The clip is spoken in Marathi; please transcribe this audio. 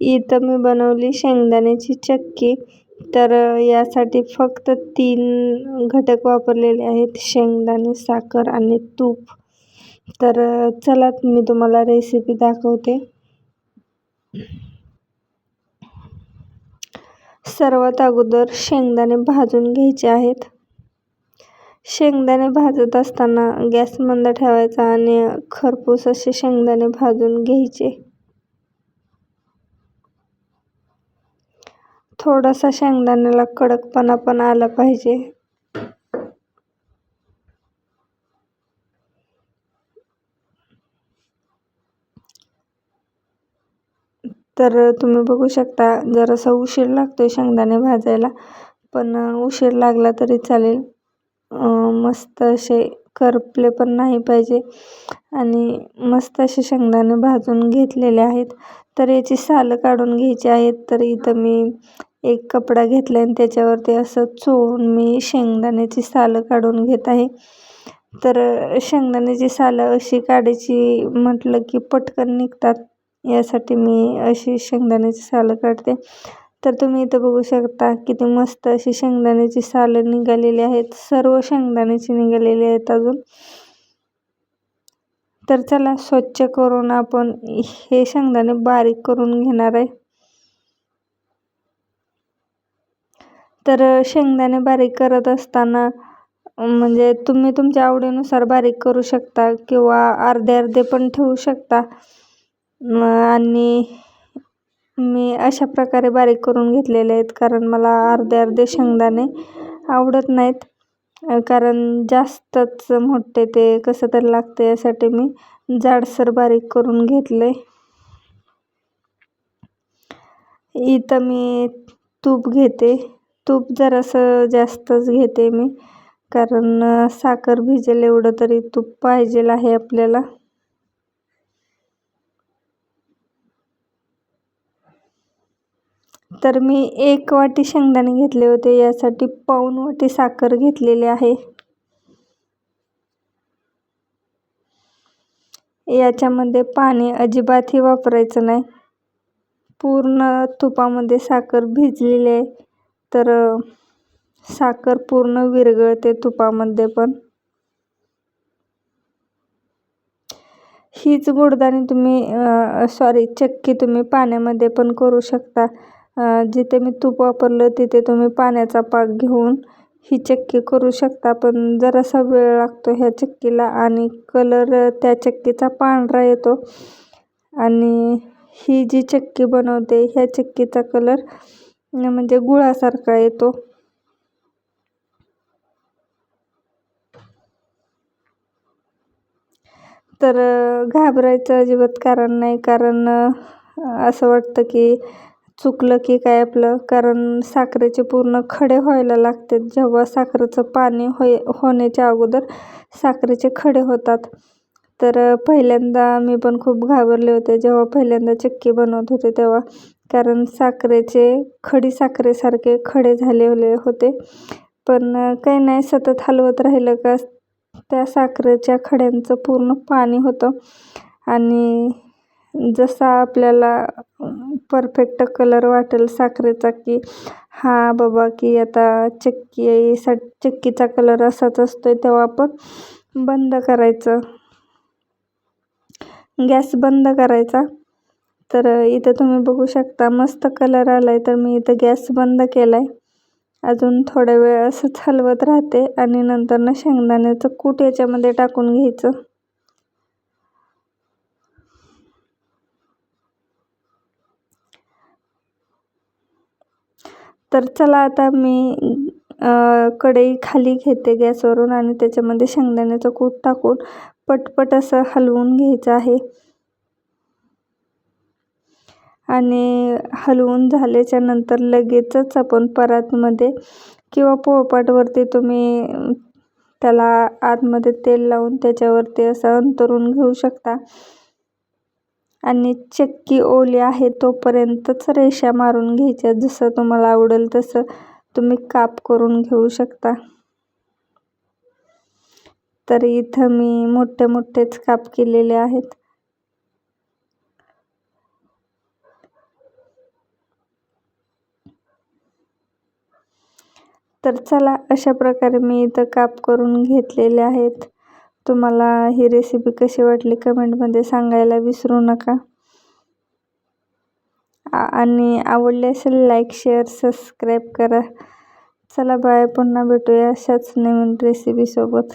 इथं मी बनवली शेंगदाण्याची चक्की. तर यासाठी फक्त तीन घटक वापरलेले आहेत. शेंगदाणे साखर आणि तूप. तर चला मी तुम्हाला रेसिपी दाखवते. सर्वात अगोदर शेंगदाणे भाजून घ्यायचे आहेत. शेंगदाणे भाजत असताना गॅस मंद ठेवायचा आणि खरपूस असे शेंगदाणे भाजून घ्यायचे. थोडासा शेंगदाण्याला कडकपणा पण आला पाहिजे. तर तुम्ही बघू शकता जरासा उशीर लागतो शेंगदाणे भाजायला पण उशीर लागला तरी चालेल. मस्त असे करपले पण नाही पाहिजे आणि मस्त असे शेंगदाणे भाजून घेतलेले आहेत. तर याची सालं काढून घ्यायची आहेत तर इथं मी एक कपडा घेतला आणि त्याच्यावरती असं चोळून मी शेंगदाण्याची सालं काढून घेत आहे. तर शेंगदाण्याची सालं अशी काढायची म्हटलं की पटकन निघतात. यासाठी मी अशी शेंगदाण्याची सालं काढते. तर तुम्ही इथं बघू शकता किती मस्त अशी शेंगदाण्याची सालं निघालेली आहेत. सर्व शेंगदाण्याची निघालेली आहेत अजून. तर चला स्वच्छ करून आपण हे शेंगदाणे बारीक करून घेणार आहे. तर शेंगदाणे बारीक करत असताना म्हणजे तुम्ही तुमच्या आवडीनुसार बारीक करू शकता किंवा अर्धे अर्धे पण ठेवू शकता. आणि मी अशा प्रकारे बारीक करून घेतलेले आहेत कारण मला अर्धे अर्धे शेंगदाणे आवडत नाहीत. कारण जास्तच मोठे ते कसं तरी लागते यासाठी मी जाडसर बारीक करून घेतले. इथं मी तूप घेते. तूप जरासं जास्तच घेते मी कारण साखर भिजेल एवढं तरी तूप पाहिजेल आहे आपल्याला. तर मी एक वाटी शेंगदाणे घेतले होते यासाठी पाऊन वाटी साखर घेतलेली आहे. याच्यामध्ये पाणी अजिबातही वापरायचं नाही. पूर्ण तुपामध्ये साखर भिजलेली आहे. तर साखर पूर्ण विरघळते तुपामध्ये पण. हीच गुडदाणी तुम्ही सॉरी चक्की तुम्ही पाण्यामध्ये पण करू शकता. जिथे मी तूप वापरलं तिथे तुम्ही पाण्याचा पाक घेऊन ही चक्की करू शकता. पण जरासा वेळ लागतो ह्या चक्कीला आणि कलर त्या चक्कीचा पांढरा येतो. आणि ही जी चक्की बनवते ह्या चक्कीचा कलर म्हणजे गुळासारखा येतो. तर घाबरायचं अजिबात कारण नाही. कारण असं वाटतं की चुकलं की काय आपलं? कारण साखरेचे पूर्ण खडे व्हायला लागते जेव्हा साखरेचं पाणी होय होण्याच्या अगोदर साखरेचे खडे होतात. तर पहिल्यांदा मी पण खूप घाबरले होते. जेव्हा पहिल्यांदा चक्की बनवत होते तेव्हा कारण साखरेचे खडी साखरेसारखे खडे झालेले होते. पण काही नाही सतत हलवत राहिलं का त्या साखरेच्या खड्यांचं पूर्ण पाणी होतं. आणि जसा आपल्याला परफेक्ट कलर वाटेल साखरेचा की हा बाबा की आता चक्की सा चक्कीचा कलर असाच असतोय तेव्हा आपण बंद करायचं. गॅस बंद करायचा. तर इथं तुम्ही बघू शकता मस्त कलर आला आहे तर मी इथं गॅस बंद केला आहे अजून थोडा वेळ असंच हलवत राहते आणि नंतर ना शेंगदाण्याचं कूट याच्यामध्ये टाकून घ्यायचं. तर चला आता मी कढई खाली घेते गॅसवरून आणि त्याच्यामध्ये शेंगदाण्याचं कूट टाकून पटपट असं हलवून घ्यायचं आहे. आणि हलवून झाल्याच्यानंतर लगेचच आपण परातमध्ये किंवा पोळपाटवरती तुम्ही त्याला आतमध्ये तेल लावून त्याच्यावरती असं अंतरून घेऊ शकता. आणि चक्की ओली आहे तोपर्यंतच रेषा मारून घ्यायच्या जसं तुम्हाला आवडेल तसं तुम्ही काप करून घेऊ शकता. तर इथं मी मोठे मोठेच काप केलेले आहेत. तर चला अशा प्रकारे मी इथं काप करून घेतलेले आहेत. तुम्हाला ही रेसिपी कशी वाटली कमेंटमध्ये सांगायला विसरू नका. आणि आवडले असेल लाईक शेअर सबस्क्राईब करा. चला बाय पुन्हा भेटूया अशाच नवीन रेसिपीसोबत